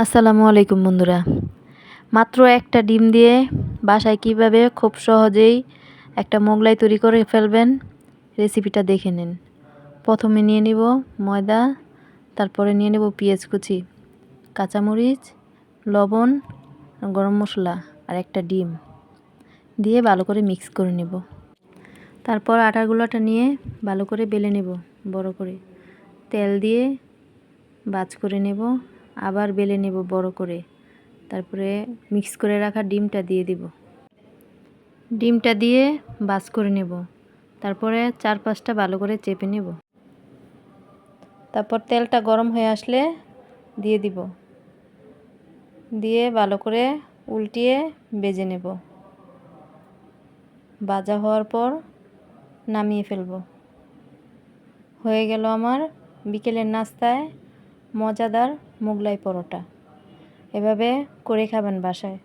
আসসালামু আলাইকুম বন্ধুরা। মাত্র একটা ডিম দিয়ে বাসায় কীভাবে খুব সহজেই একটা মোগলাই তৈরি করে ফেলবেন, রেসিপিটা দেখে নিন। প্রথমে নিয়ে নিব ময়দা, তারপরে নিয়ে নেব পেঁয়াজ কুচি, কাঁচামরিচ, লবণ, গরম মশলা আর একটা ডিম দিয়ে ভালো করে মিক্স করে নেব। তারপর আটার নিয়ে ভালো করে বেলে নেব, বড় করে। তেল দিয়ে বাজ করে নেব। আবার বেলে নেব বড় করে। তারপরে মিক্স করে রাখা ডিমটা দিয়ে দিব। ডিমটা দিয়ে বাস করে নেব। তারপরে চার পাঁচটা ভালো করে চেপে নেব। তারপর তেলটা গরম হয়ে আসলে দিয়ে দিব। দিয়ে ভালো করে উল্টিয়ে বেজে নেব। ভাজা হওয়ার পর নামিয়ে ফেলব। হয়ে গেল আমার বিকেলের নাস্তায় মজাদার মোগলাই পরোটা। এভাবে করে খাবেন বাসায়।